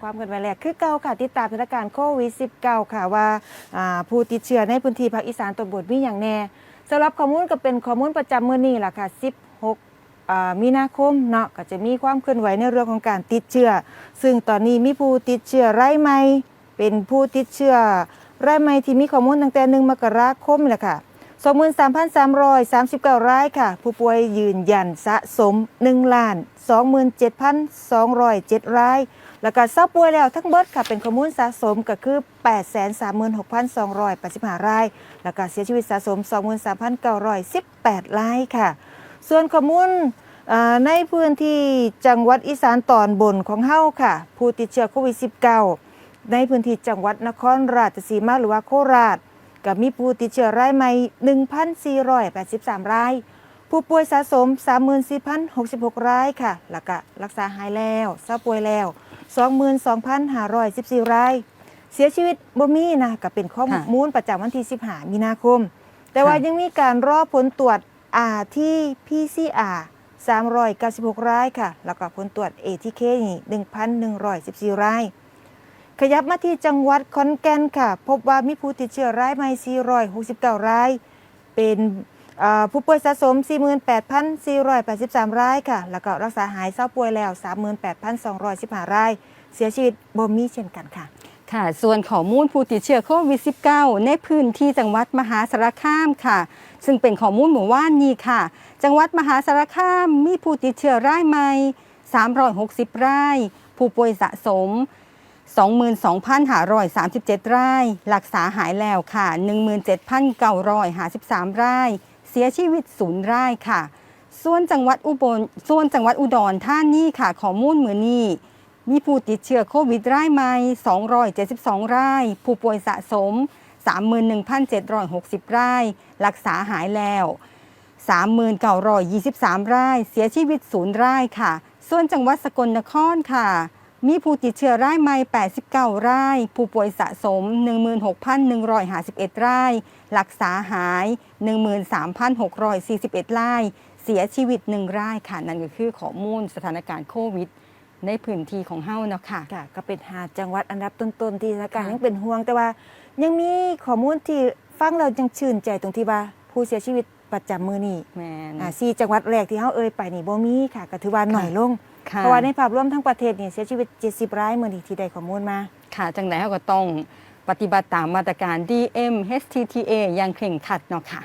ความกันไว้แล้วคือเก่าค่ะติดตามสถานการณ์โควิด -19 ค่ะว่าอ่าผู้ติดเชื้อในพื้นที่ภาคอีสานตอนบนมีอย่างแน่สำหรับข้อมูลก็เป็นข้อมูลประจำมื้อนี้ล่ะค่ะ 16มีนาคมเนาะก็จะมีความเคลื่อนไหวในเรื่องของการติดเชื้อ ซึ่งตอนนี้มีผู้ติดเชื้อไรายใหม่เป็นผู้ติดเชื้อไรายใหม่ที่มีข้อมูลตั้งแต่1มกราคมแหละค่ะ 23,339 รายค่ะ ผู้ป่วยยืนยันสะสม1ล้าน27,207 ราย แล้วก็เศร้าป่วยแล้วทั้งเบิดค่ะ เป็นข้อมูลสะสมก็คือ 836,285 ราย แล้วก็เสียชีวิตสะสม 23,918 รายค่ะ ส่วนข้อมูลในพื้นที่จังหวัดอีสานตอนบนของเฮาค่ะ ผู้ติดเชื้อโควิด -19 ในพื้นที่จังหวัดนครราชสีมาหรือว่าโคราช ก็มีผู้ติดเชื้อรายใหม่1,483 ราย ผู้ป่วยสะสม 34,066 รายค่ะ แล้วก็รักษาหายแล้วเศร้าป่วยแล้ว 22,514 ราย เสียชีวิตบ่มีนะก็เป็นข้อมูลประจำวันที่ 15 มีนาคม แต่ว่ายังมีการรอผลตรวจ RT PCR 396 รายค่ะ แล้วก็ผลตรวจ ATK นี่1,114 ราย ขยับมาที่จังหวัดขอนแก่นค่ะ พบว่ามีผู้ติดเชื้อรายใหม่ 469 ราย เป็นผู้ป่วยสะสม 48,483 รายค่ะ แล้วก็รักษาหายเศร้าป่วยแล้ว 38,215 ราย เสียชีวิตบ่มีเช่นกันค่ะ ค่ะ ส่วนข้อมูลผู้ติดเชื้อโควิด -19 ในพื้นที่จังหวัดมหาสารคามค่ะ ซึ่งเป็นข้อมูลหมู่ว่านนี้ค่ะ จังหวัดมหาสารคามมีผู้ติดเชื้อรายใหม่ 360 ราย ผู้ป่วยสะสม 22,537รายรักษาหายแล้วค่ะ 17,953รายเสียชีวิตศูนย์รายค่ะ ส่วนจังหวัดอุบล ส่วนจังหวัดอุดรธานีค่ะข้อมูลมือนี้ มีผู้ติดเชื้อโควิดรายใหม่ 272 ราย ผู้ป่วยสะสม 31,760 ราย รักษาหายแล้ว 3,923 ราย เสียชีวิตศูนย์รายค่ะ ส่วนจังหวัดสกลนครค่ะ มีผู้ติดเชื้อรายใหม่ 89 ราย ผู้ป่วยสะสม 16,151 ราย รักษาหาย 13,641 ราย เสียชีวิต 1 รายค่ะ นั่นก็คือข้อมูลสถานการณ์โควิด ในพื้นที่ของเฮาเนาะค่ะ ค่ะก็เป็นหาจังหวัดอันดับต้นๆที่สถานการณ์ค่ะ ยังเป็นห่วงแต่ว่า ยังมีข้อมูลที่ฟังเรายังชื่นใจตรงที่ว่าผู้เสียชีวิตประจำมือนี่แมน อ่าสี่จังหวัดแรกที่เฮาเอ่ยไปนี่บ่มีค่ะก็ถือว่าหน่อยลงค่ะ เพราะว่าในภาพรวมทั้งประเทศนี่เสียชีวิต 70 รายมื้อนี้ที่ได้ข้อมูลมา ค่ะจังไหนเขาก็ต้องปฏิบัติตามมาตรการ DM HTTA อย่างเคร่งครัดเนาะค่ะ